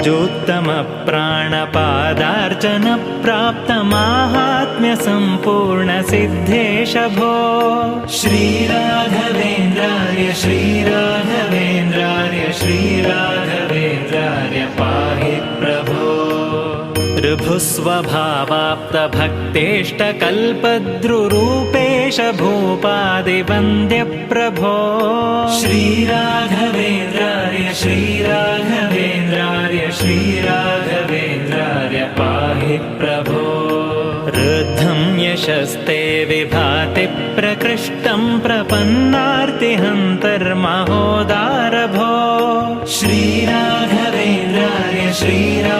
ऋजोत्तमप्राणपादार्चनप्राप्तमाहात्म्यसम्पूर्णसिद्धेश भो श्रीराघवेन्द्राय श्रीराघवेन्द्राय श्रीराघवेन्द्राय पाहि प्रभो ऋभुस्वभावाप्तभक्तेष्टकल्पद्रुरूपेश भूपादिवन्द्यप्रभो। श्रीराघवेन्द्राय श्रीराघवेन्द्राय श्रीराघवेन्द्राय पाहि प्रभो। रुद्धं यशस्ते विभाति प्रकृष्टं प्रपन्नार्तिहन्तर्महोदारभो। श्रीराघवेन्द्राय श्रीराघवेन्द्राय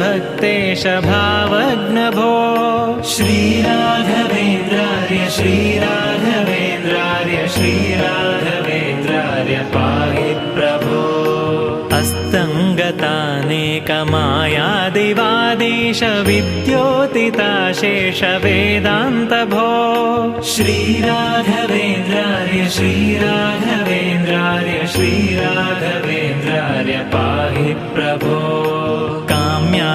भक्तेश भावग्नभो श्रीराघवेन्द्राय श्रीराघवेन्द्राय श्रीराघवेन्द्राय पाहि प्रभो। अस्तङ्गतानेकमायादिवादीश विद्योतिताशेष वेदान्तभो श्रीराघवेन्द्राय श्रीराघवेन्द्राय श्रीराघवेन्द्राय पाहि प्रभो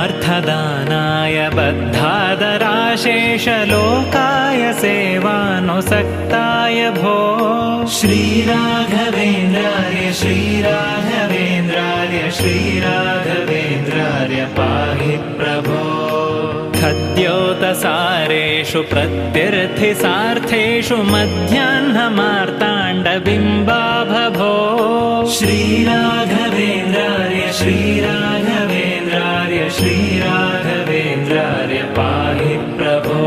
काम्यार्थदानाय बद्धादराशेषलोकाय सेवानुसक्ताय भो। श्रीराघवेन्द्रार्य श्रीराघवेन्द्रार्य श्रीराघवेन्द्रार्य पाहि प्रभो। खद्योतसारेषु प्रत्यर्थिसार्थेषु मध्याह्नमार्ताण्डबिम्बाभभो। श्रीराघवेन्द्रार्य श्रीराघवेन्द्रार्य श्रीराघवेन्द्रार्य पाहि प्रभो।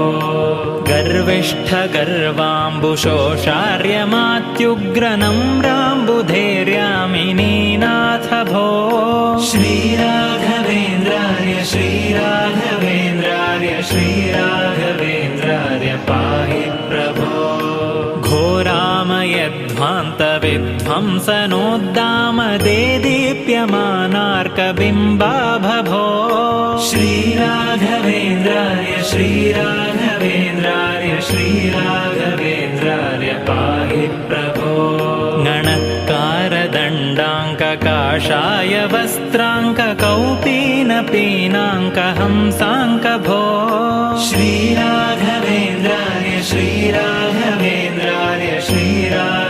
गर्विष्ठगर्वाम्बुशोषार्यमात्युग्रनम्राम्बुधैर्यामिनीनाथ भो। श्रीराघवेन्द्रार्य श्रीराघवेन्द्रार्य श्रीराघवेन्द्रार्य घोरामयध्वान्तविध्वंसनोद्दामदेदीप्यमानार्कबिम्बाभभो श्रीराघवेन्द्रार्य श्रीराघवेन्द्रार्य श्रीराघवेन्द्रार्य पाहि प्रभो गणत्कारदण्डाङ्ककाषाय वस्त्राङ्ककौपीनपीनाङ्कहंसाङ्कभो। श्रीराघवेन्द्रार्य श्रीराघवेन्द्रार्य श्रीराघवेन्द्रार्य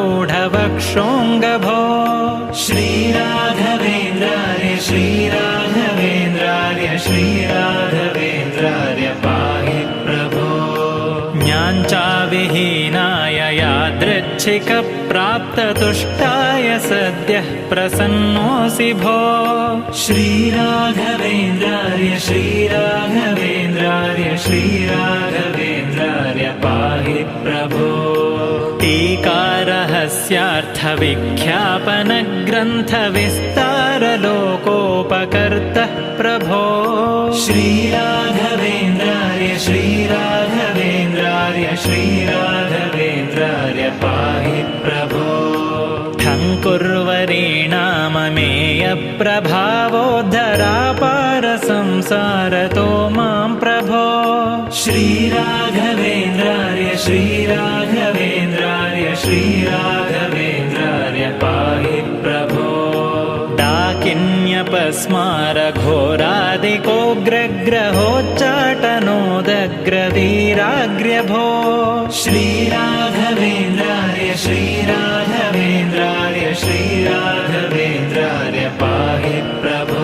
समारूढमारूढवक्षोऽङ्गभो श्रीराघवेन्द्रार्य श्रीराघवेन्द्रार्य श्रीराघवेन्द्रार्य पाहि प्रभो। ज्ञाञ्चाविहीनाय यादृच्छिकप्राप्ततुष्टाय सद्यः प्रसन्नोऽसि भो। श्रीराघवेन्द्रार्य श्रीराघवेन्द्रार्य श्रीराघवेन्द्रार्य पाहि प्रभो टीकारहस्यार्थविख्यापनग्रन्थविस्तारलोकोपकर्तः प्रभो। श्रीराघवेन्द्रार्य श्रीराघवेन्द्रार्य श्रीराघवेन्द्रार्य पाहि प्रभो। ठङ्कुर्वरीणाममेयप्रभावोद्धरापारसंसारतो मां प्रभो। श्रीराघवेन्द्रार्य श्रीराघवेन्द्रार्य श्रीराघवेन्द्रार्य डाकिन्यपस्मारघोरादिकोग्रग्रहोच्चाटनोदग्रवीराग्र्यभो श्रीराघवेन्द्रार्य श्रीराघवेन्द्रार्य श्रीराघवेन्द्रार्य पाहि प्रभो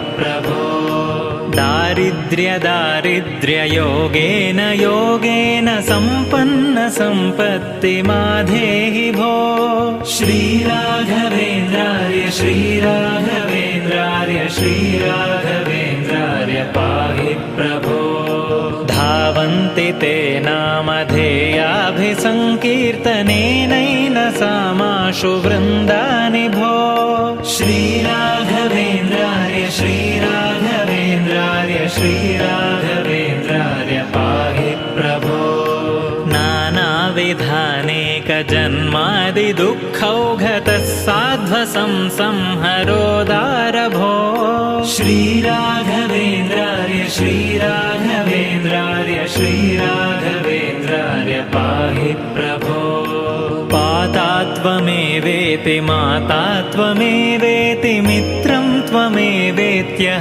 प्रभो। दारिद्र्यदारिद्र्ययोगेन योगेन सम्पन्नसम्पत्तिमाधेहि भो। श्रीराघवेन्द्रार्य श्रीराघवेन्द्रार्य श्रीराघवेन्द्रार्य पाहि प्रभो। धावन्ति ते नामधेयाभिसङ्कीर्तनेनैन सामाशु वृन्दानि भो। श्रीराघवेन्द्रार्य श्रीराघवेन्द्रार्य श्रीराघवेन्द्रार्य पाहि प्रभो। नानाविधानेकजन्मादिदुःखौघतः साध्वसं संहरोदारभो। श्रीराघवेन्द्रार्य श्रीराघवेन्द्रार्य श्रीराघवेन्द्रार्य पाहि प्रभो। पाता त्वमेवेति माता त्वमेवेति मित्रं त्वमेवेत्य।